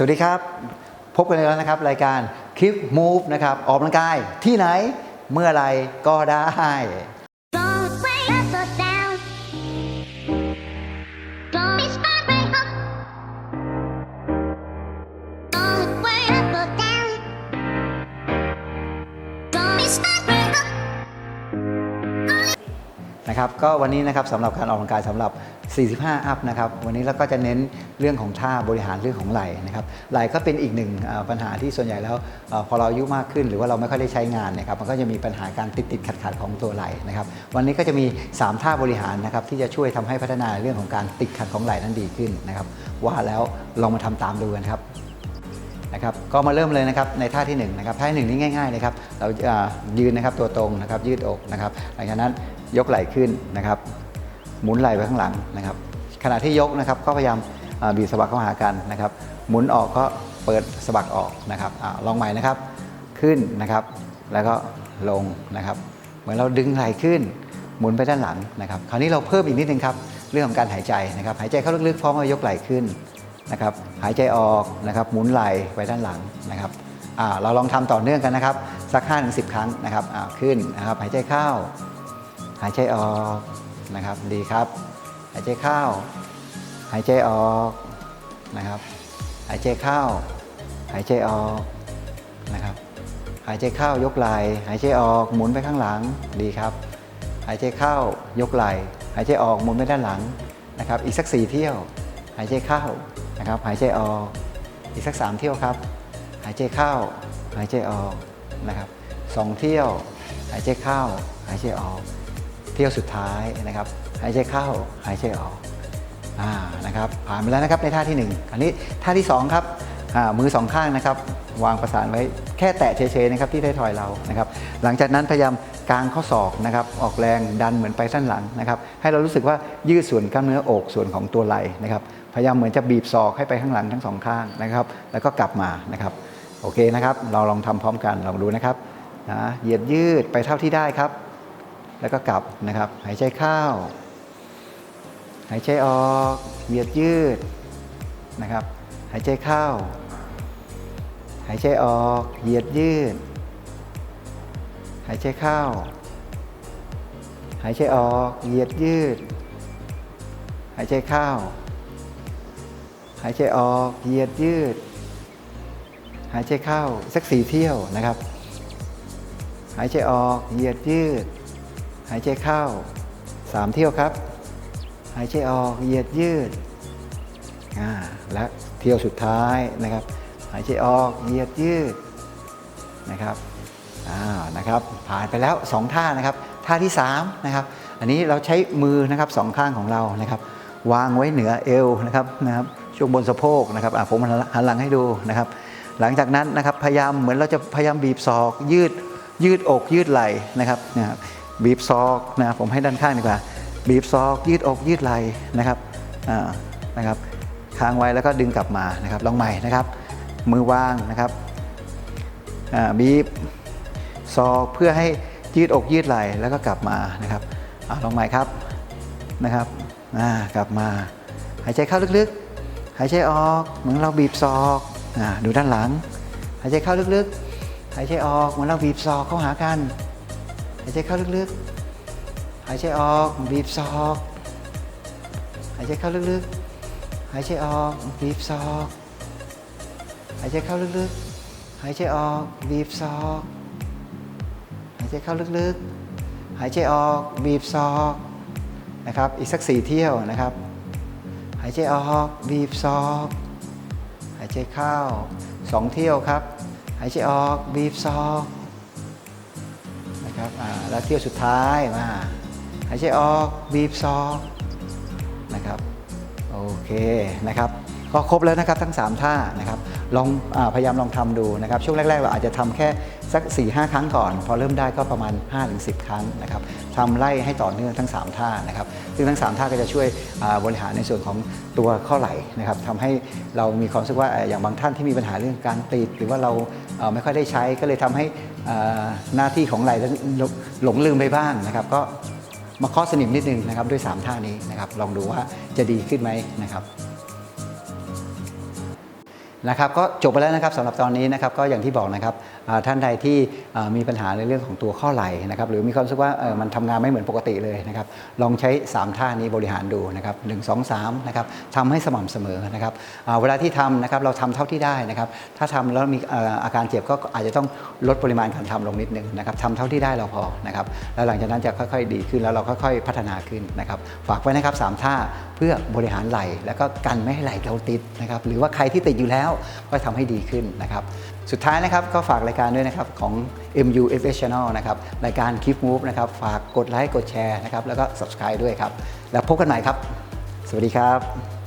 สวัสดีครับ พบกันแล้วนะครับ รายการคลิป Move นะครับ ออกกำลังกายที่ไหนเมื่อไรก็ได้ นะครับก็วันนี้นะครับสำหรับการออกกำลังกายสำหรับ 45 อัพนะครับวันนี้เราก็จะเน้นเรื่องของท่าบริหารเรื่องของไหล่นะครับไหล่ก็เป็นอีกหนึ่งปัญหาที่ส่วนใหญ่แล้วพอเราอายุมากขึ้น หรือว่าเราไม่ค่อยได้ใช้งานนะครับมันก็จะมีปัญหาการติดติดขัดขัดของตัวไหล่นะครับวันนี้ก็จะมี 3 ท่าบริหารนะครับที่จะช่วยทำให้พัฒนาเรื่องของการติดขัดของไหล่นั้นดีขึ้นนะครับว่าแล้วลองมาทำตามดูกันครับนะครับก็มาเริ่มเลยนะครับในท่าที่1นงนะครับท่าที่หนึ่งนี่ง่ายๆเลยครับเราอ่ายืนนะครับตัวตรงนะครับยืดอกนะครับหลังจากนั้น ยกไหล่ขึ้นนะครับ หมุนไหล่ไปข้างหลังนะครับ ขณะที่ยกนะครับก็พยายามบีบสะบักเข้าหากันนะครับ หมุนออกก็เปิดสะบักออกนะครับอลองใหม่นะครับขึ้นนะครับ แล้วก็ลงนะครับ เหมือนเราดึงไหล่ขึ้น หมุนไปด้านหลังนะครับ คราวนี้เราเพิ่มอีกนิดนึงครับเรื่องของการหายใจนะครับ หายใจเข้าลึกๆพร้อมกับยกไหล่ขึ้นนะครับ หายใจออกนะครับ หมุนไหล่ไปด้านหลังนะครับเราลองทำต่อเนื่องกันนะครับ สัก5-10ถึง10ครั้งนะครับขึ้นนะครับ หายใจเข้า หายใจออกนะครับ ดีครับ หายใจเข้า หายใจออกนะครับ หายใจเข้า หายใจออกนะครับ หายใจเข้ายกไหล่หายใจออกหมุนไปข้างหลังดีครับ หายใจเข้ายกไหล่หายใจออกหมุนไปด้านหลังนะครับ อีกสักสี่เที่ยว หายใจเข้านะครับ หายใจออกอีกสักสามเที่ยวครับ หายใจเข้า หายใจออกนะครับสองเที่ยว หายใจเข้า หายใจออก เที่ยวสุดท้ายนะครับหายใจเข้าหายใจออกอ่านะครับผ่านไปแล้วนะครับในท่าที่หนึ่งอันนี้ท่าที่สองครับมือสองข้างนะครับ วางประสานไว้แค่แตะเฉยๆนะครับที่ท้ายทอยเรานะครับ หลังจากนั้นพยายามกางข้อศอกนะครับ ออกแรงดันเหมือนไปสั้นหลังนะครับ ให้เรารู้สึกว่ายืดส่วนกล้ามเนื้ออกส่วนของตัวไหล่นะครับ พยายามเหมือนจะบีบศอกให้ไปข้างหลังทั้งสองข้างนะครับ แล้วก็กลับมานะครับ โอเคนะครับ เราลองทำพร้อมกันลองดูนะครับนะเหยียดยืดไปเท่าที่ได้ครับ แล้วก็กลับนะครับ หายใจเข้า หายใจออกเหยียดยืดนะครับ หายใจเข้า หายใจออกเหยียดยืด หายใจเข้า หายใจออกเหยียดยืด หายใจเข้า หายใจออกเหยียดยืด หายใจเข้าสักสี่เที่ยวนะครับ หายใจออกเหยียดยืด หายใจเข้าสามเที่ยวครับ หายใจออกเหยียดยืดและเที่ยวสุดท้ายนะครับ หายใจออกเหยียดยืดนะครับอ้าวนะครับ ผ่านไปแล้ว 2 ท่านะครับ ท่าที่3นะครับ อันนี้เราใช้มือนะครับสองข้างของเรานะครับ วางไว้เหนือเอวนะครับนะครับช่วงบนสะโพกนะครับอะผมหันหลังให้ดูนะครับ หลังจากนั้นนะครับพยายามเหมือนเราจะพยายามบีบศอกยืดยืดอกยืดไหล่นะครับนะครับ บีบศอกนะผมให้ด้านข้างดีกว่า บีบศอก ยืดอกยืดไหล่นะครับนะครับค้างไว้แล้วก็ดึงกลับมานะครับลองใหม่นะครับ มือวางนะครับบีบศอกเพื่อให้ยืดอกยืดไหล่แล้วก็กลับมานะครับอลองใหม่ครับนะครับกลับมา หายใจเข้าลึกๆ หายใจออกเหมือนเราบีบศอกอดูด้านหลัง หายใจเข้าลึกๆ หายใจออกเหมือนเราบีบศอกเข้าหากันายใจเข้าลึกๆ หายใจออกบีบศอก หายใจเข้าลึกๆ หายใจออกบีบศอก หายใจเข้าลึกๆ หายใจออกบีบศอก หายใจเข้าลึกๆ หายใจออกบีบศอกนะครับอีกสักสี่เที่ยวนะครับ หายใจออกบีบศอก หายใจเข้าสองเที่ยวครับ หายใจออกบีบศอก ครับแล้วเที่ยวสุดท้ายมาหายใจออกบีบซองนะครับโอเคนะครับก็ครบแล้วนะครับทั้ง 3 ท่านะครับลองอพยายามลองทำดูนะครับ ช่วงแรก ๆ เราอาจจะทำแค่ สัก 4-5 ครั้งก่อน พอเริ่มได้ก็ประมาณ 5-10 ครั้งนะครับทำไล่ให้ต่อเนื่องทั้ง 3 ท่านะครับซึ่งทั้ง 3 ท่าก็จะช่วยบริหารในส่วนของตัวข้อไหล่นะครับทำให้เรามีความรู้สึกว่าอย่างบางท่านที่มีปัญหาเรื่องการติด หรือว่าเราไม่ค่อยได้ใช้ก็เลยทำให้อ่าหน้าที่ของไหล่นั้นหลงหลงลืมไปบ้างนะครับ ก็มาเคาะสนิมนิดนึงนะครับด้วย 3 ท่านี้นะครับลองดูว่าจะดีขึ้นไหมนะครับ นะครับก็จบไปแล้วนะครับสำหรับตอนนี้นะครับก็อย่างที่บอกนะครับท่านใดที่มีปัญหาในเรื่องของตัวข้อไหล่นะครับหรือมีความรู้สึกว่ามันทำงานไม่เหมือนปกติเลยนะครับลองใช้ 3 ท่านี้บริหารดูนะครับหนึ่งสองสามนะครับทำให้สม่ำเสมอนะครับเวลาที่ทำนะครับเราทำเท่าที่ได้นะครับถ้าทำแล้วมีอาการเจ็บก็อาจจะต้องลดปริมาณการทำลงนิดนึงนะครับทำเท่าที่ได้เราพอนะครับแล้วหลังจากนั้นจะค่อยๆ ดีขึ้นแล้วเราค่อยๆ พัฒนาขึ้นนะครับฝากไว้นะครับสามท่าเพื่อบริหารไหล่แล้วก็กันไม่ให้ไหล่เราติดนะครับหรือว่าใครที่ติดอยู่แล้วก็ทำให้ดีขึ้นนะครับ สุดท้ายนะครับก็ฝากรายการด้วยนะครับของ MUFS Channel นะครับรายการ Keep Move นะครับฝากกดไลค์กดแชร์นะครับแล้วก็ subscribe ด้วยครับ แล้วพบกันใหม่ครับ สวัสดีครับ